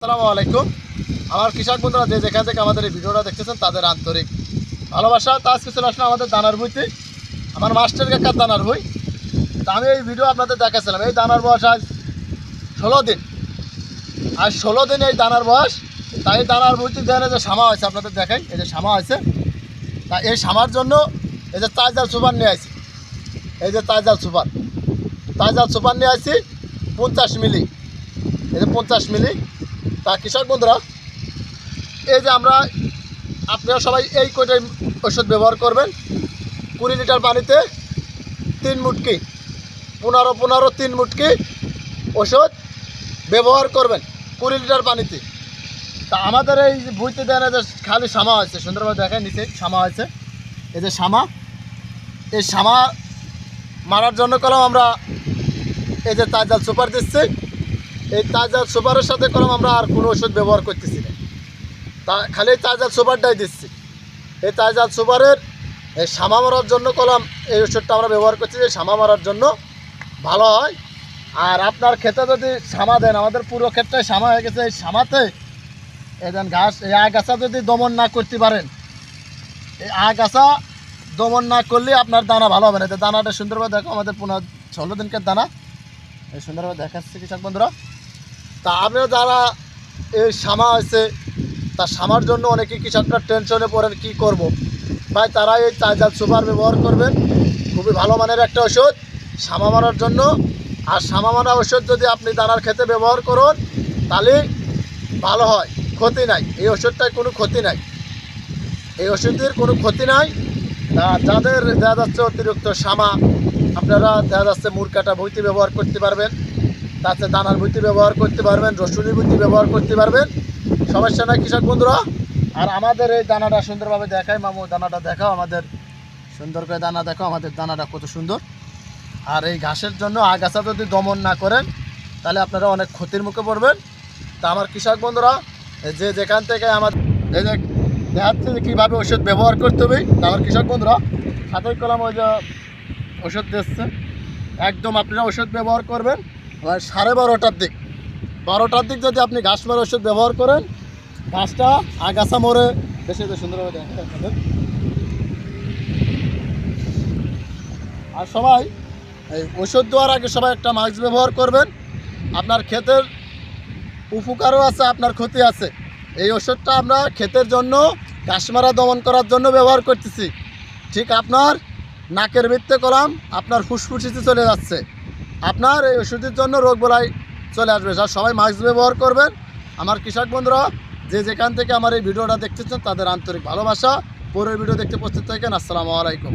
আসসালামু আলাইকুম। আমার কৃষক বন্ধুরা, যে যেখান থেকে আমাদের এই ভিডিওটা দেখতেছেন, তাদের আন্তরিক ভালোবাসা। তা আজকে চলে আসলাম আমাদের দানার বইতে আমার মাস্টার কাকার দানার বই তা আমি এই ভিডিও আপনাদের দেখাচ্ছিলাম। এই দানার বয়স আজ ষোলো দিন। আজ ষোলো দিন এই দানার বয়স। তাই দানার বইতে দেন যে সামা হয়েছে, আপনাদের দেখাই। এই যে সামা হয়েছে। তা এই সামার জন্য এই যে তাইজাল সুপার নিয়ে আসি এই যে তাইজাল সুপার। তাইজাল সুপার নিয়ে আসি পঞ্চাশ মিলি। এই যে পঞ্চাশ মিলি। তা কৃষক বন্ধুরা, এই যে আমরা, আপনারা সবাই এই কয়টাই ওষুধ ব্যবহার করবেন? কুড়ি লিটার পানিতে তিন মুটকি, পনেরো পনেরো তিন মুটকি ওষুধ ব্যবহার করবেন, কুড়ি লিটার পানিতে। তা আমাদের এই যে বইতে দেন যে খালি সামা আছে, সুন্দরভাবে দেখেন নিচে, সামা আছে। এই যে সামা, এই সামা মারার জন্য কলম আমরা এই যে তাজাল সুপার দিচ্ছি। এই তাজাল সুপারের সাথে কলম আমরা আর কোনো ওষুধ ব্যবহার করতেছি না। তা খালি তাজাল সুপারটাই দিচ্ছি। এই তাজাল সুপারের এই সামা মারার জন্য কলম এই ওষুধটা আমরা ব্যবহার করছি এই সামা মারার জন্য ভালো হয়। আর আপনার ক্ষেতে যদি সামা দেন, আমাদের পুরো ক্ষেত্রে সামা হয়ে গেছে। এই সামাতে এই ঘাস, এই আগাছা যদি দমন না করতে পারেন, এই আগাছা দমন না করলে আপনার দানা ভালো হবে না। দানাটা সুন্দরভাবে দেখো, আমাদের পনেরো ষোলো দিনকার দানা। এই সুন্দরভাবে দেখাচ্ছে কৃষক বন্ধুরা। তা আপনারা যারা এই সামা আছে, তা সামার জন্য অনেকে কৃষকরা টেনশনে পড়েন, কি করব। ভাই, তারা এই চাইজাল সুপার ব্যবহার করবেন। খুবই ভালো মানের একটা ওষুধ সামা মারার জন্য। আর সামা মারা ওষুধ যদি আপনি দানার খেতে ব্যবহার করুন, তাহলে ভালো হয়। ক্ষতি নাই। এই ওষুধটায় কোনো ক্ষতি নাই। এই ওষুধের কোনো ক্ষতি নাই। যাদের দেখা যাচ্ছে অতিরিক্ত সামা, আপনারা দেখা যাচ্ছে মুরকাটা বইতে ব্যবহার করতে পারবেন। তাছাড়া দানার বইতে ব্যবহার করতে পারবেন, রসুনের বইতে ব্যবহার করতে পারবেন। সমস্যা নাই, কৃষক বন্ধুরা। আর আমাদের এই দানাটা সুন্দরভাবে দেখায় মামু, দানাটা দেখাও আমাদের। সুন্দর করে দানা দেখো আমাদের দানাটা কত সুন্দর। আর এই ঘাসের জন্য আগাছা যদি দমন না করেন, তাহলে আপনারা অনেক ক্ষতির মুখে পড়বেন। তা আমার কৃষক বন্ধুরা যে যেখান থেকে আমার এই যে দেখাচ্ছে যে কীভাবে ওষুধ ব্যবহার করতে হবে, তা আমার কৃষক বন্ধুরা, সাথে কলাম ওই যে ওষুধ দিচ্ছে। একদম আপনারা ওষুধ ব্যবহার করবেন। সাড়ে বারোটার দিক। বারোটার দিক যদি আপনি ঘাস মারা ওষুধ ব্যবহার করেন, ঘাসটা আগাছা মরে বেশি সুন্দরভাবে দেখেন। আর সবাই এই ওষুধ দেওয়ার আগে সবাই একটা মাস্ক ব্যবহার করবেন। আপনার ক্ষেতের উপকারও আছে, আপনার ক্ষতি আছে। এই ওষুধটা আমরা ক্ষেতের জন্য ঘাসমারা দমন করার জন্য ব্যবহার করতেছি। ঠিক আপনার নাকের বৃত্তে কলাম, আপনার ফুসফুসিতে চলে যাচ্ছে। আপনার এই ওষুধের জন্য রোগ বলাই চলে আসবে। স্যার সবাই মাস্ক ব্যবহার করবেন। আমার কৃষক বন্ধুরা, যে যেখান থেকে আমার এই ভিডিওটা দেখতেছেন, তাদের আন্তরিক ভালোবাসা। পরের ভিডিও দেখতে প্রস্তুত থাকেন। আসসালামু আলাইকুম।